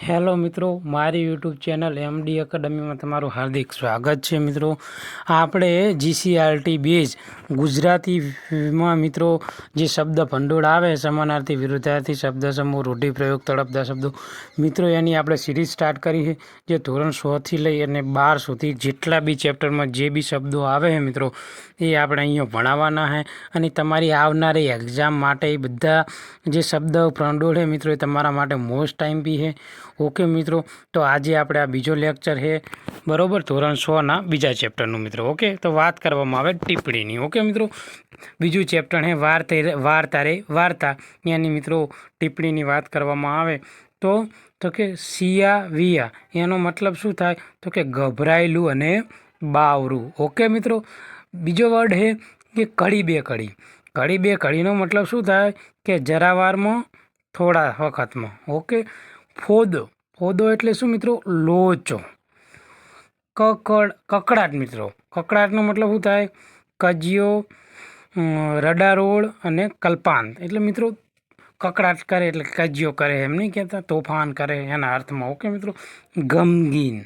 Hello મિત્રો, મારી YouTube channel MD એકેડમીમાં તમારું હાર્દિક સ્વાગત છે મિત્રો. આપણે જીસીઆરટી બેઝ ગુજરાતીમાં મિત્રો, જે શબ્દ ભંડોળ આવે સમાનાર્થી વિરુદ્ધાર્થી શબ્દ સમૂહ રૂઢિપ્રયોગ તળપદા શબ્દો. મિત્રો, એની આપણે સિરીઝ સ્ટાર્ટ કરી છે, જે ધોરણ સોથી લઈ અને બાર સુધી જેટલા બી ચેપ્ટરમાં જે બી શબ્દો આવે છે મિત્રો, એ આપણે અહીંયા ભણાવવાના છે. અને તમારી આવનારી એક્ઝામ માટે એ બધા જે શબ્દ ભંડોળ છે મિત્રો, એ તમારા માટે મોસ્ટ ટાઈમ બી છે. ઓકે મિત્રો, તો આજે આપણે આ બીજો લેક્ચર છે, બરાબર? ધોરણ સોના બીજા ચેપ્ટરનું મિત્રો, ઓકે? તો વાત કરવામાં આવે ટિપ્પણીની ઓકે મિત્રો? બીજું ચેપ્ટર છે, વાર તે વાર તારે વાર્તા. એની મિત્રો ટિપ્પણીની વાત કરવામાં આવે. તો તો કે સિયા વિયા, એનો મતલબ શું થાય? તો કે ગભરાયેલું અને બાવરું, ઓકે મિત્રો? બીજો વર્ડ છે કે કડી બે કડી કડી બે કડીનો મતલબ શું થાય? કે જરાવારમાં થોડા વખતમાં, ઓકે? ફોદો. ફોદો એટલે શું મિત્રો? લોચો. કકડ, કકડાટ મિત્રો. કકડાટનો મતલબ શું થાય? કજિયો રડારોળ અને કલ્પાંત. એટલે મિત્રો, કકડાટ કરે એટલે કજિયો કરે એમ નહીં કહેતા, તોફાન કરે એના અર્થમાં. ઓકે મિત્રો? ગમગીન.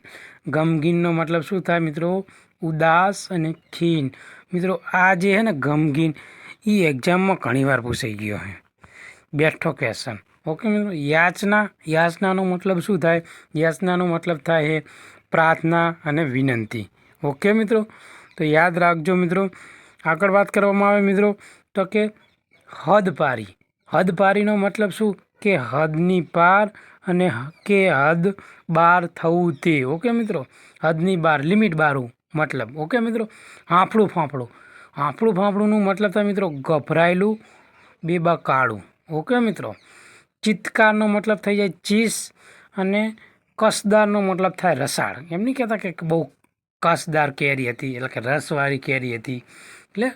ગમગીનનો મતલબ શું થાય મિત્રો? ઉદાસ અને ખીન. મિત્રો, આ જે છે ને ગમગીન એ એક્ઝામમાં ઘણીવાર પૂછાઈ ગયો છે બેઠો ક્વેશ્ચન ઓકે મિત્રો, યાચના, યાચનાનો મતલબ શું થાય? યાચનાનો મતલબ થાય છે પ્રાર્થના અને વિનંતી. ઓકે મિત્રો, તો યાદ રાખજો મિત્રો, આગળ વાત કરવામાં આવે મિત્રો, તો કે હદ પારી. હદ પારીનો મતલબ શું? કે હદની પાર અને કે હદ બાર થવું તે. ઓકે મિત્રો, હદની બાર, લિમિટ બારું મતલબ. ઓકે મિત્રો, હાંફળું ફાંફળું. હાંફળું ફાંફળુંનું મતલબ થાય મિત્રો, ગભરાયેલું બેબા કાળું ઓકે મિત્રો ચિત્કારનો મતલબ થઈ જાય ચીસ અને કસદારનો મતલબ થાય રસાળ. એમ નહીં કહેતા કે બહુ કસદાર કેરી હતી, એટલે કે રસવાળી કેરી હતી. એટલે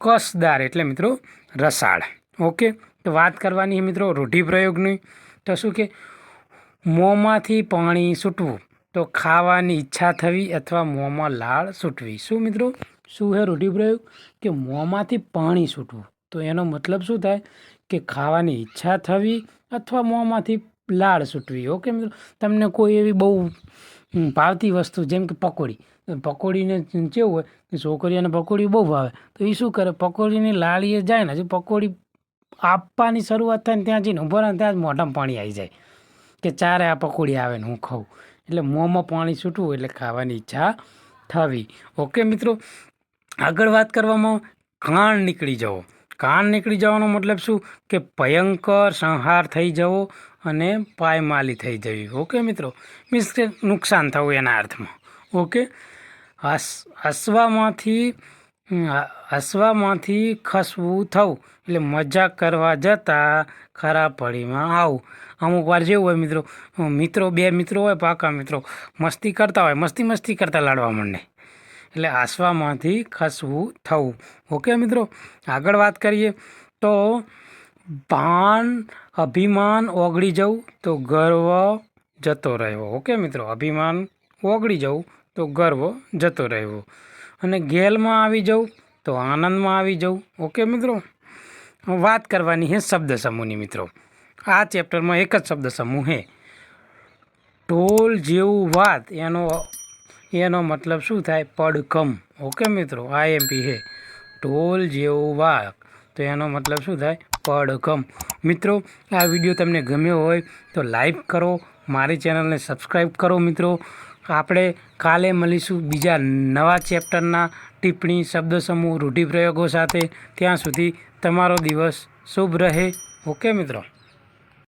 કસદાર એટલે મિત્રો રસાળ. ઓકે? તો વાત કરવાની મિત્રો રૂઢિપ્રયોગની. તો શું કે મોંમાંથી પાણી છૂટવું તો ખાવાની ઈચ્છા થવી અથવા મોંમાં લાળ છૂટવી શું મિત્રો? શું છે રૂઢિપ્રયોગ? કે મોંમાંથી પાણી છૂટવું તો એનો મતલબ શું થાય? કે ખાવાની ઈચ્છા થવી અથવા મોંમાંથી લાળ છૂટવી ઓકે મિત્રો? તમને કોઈ એવી બહુ ભાવતી વસ્તુ જેમ કે પકોડી. પકોડીને કેવું હોય કે છોકરીઓને પકોડી બહુ ભાવે. તો એ શું કરે? પકોડીની લાળીએ જાય ને, હજુ પકોડી આપવાની શરૂઆત થાય ને ત્યાં જઈને ઊભો રહે ત્યાં જ મોઢામાં પાણી આવી જાય. કે ચારે આ પકોડી આવે ને હું ખાઉં. એટલે મોંમાં પાણી છૂટવું એટલે ખાવાની ઈચ્છા થવી. ઓકે મિત્રો? આગળ વાત કરવામાં કાણ નીકળી જવો. કાણ નીકળી જવાનો મતલબ શું? કે ભયંકર સંહાર થઈ જવો અને પાયમાલી થઈ જવી. ઓકે મિત્રો? મીન્સ કે નુકસાન થવું એના અર્થમાં. ઓકે? હસ, હસવામાંથી હસવામાંથી ખસવું થવું. એટલે મજાક કરવા જતાં ખરાબ પડીમાં આવું. અમુક વાર જેવું હોય મિત્રો. મિત્રો, બે મિત્રો હોય, પાકા મિત્રો. મસ્તી કરતા હોય. મસ્તી મસ્તી કરતા લાડવા માંડે. એટલે આસવામાંથી ખસવું થવું. ઓકે મિત્રો, આગળ વાત કરીએ તો ભાન, અભિમાન ઓગળી જવું તો ગર્વ જતો રહેવો ઓકે મિત્રો, અભિમાન ઓગળી જવું તો ગર્વ જતો રહેવો અને ગેલમાં આવી જવું તો આનંદમાં આવી જવું. ઓકે મિત્રો, વાત કરવાની છે શબ્દ સમૂહની મિત્રો. આ ચેપ્ટરમાં એક જ શબ્દ સમૂહ છે ઢોલ જેવું વાત, એનો એનો મતલબ શું થાય? પડકમ ઓકે મિત્રો? આઈએમપી હે. ઢોલ જેવો વાક. તો એનો મતલબ શું થાય? પડકમ મિત્રો, આ વીડિયો તમને ગમ્યો હોય તો લાઈક કરો, મારી ચેનલને સબસ્ક્રાઈબ કરો મિત્રો. આપણે કાલે મળીશું બીજા નવા ચેપ્ટરના ટિપ્પણી શબ્દ સમૂહ રૂઢિપ્રયોગો સાથે. ત્યાં સુધી તમારો દિવસ શુભ રહે. ઓકે મિત્રો?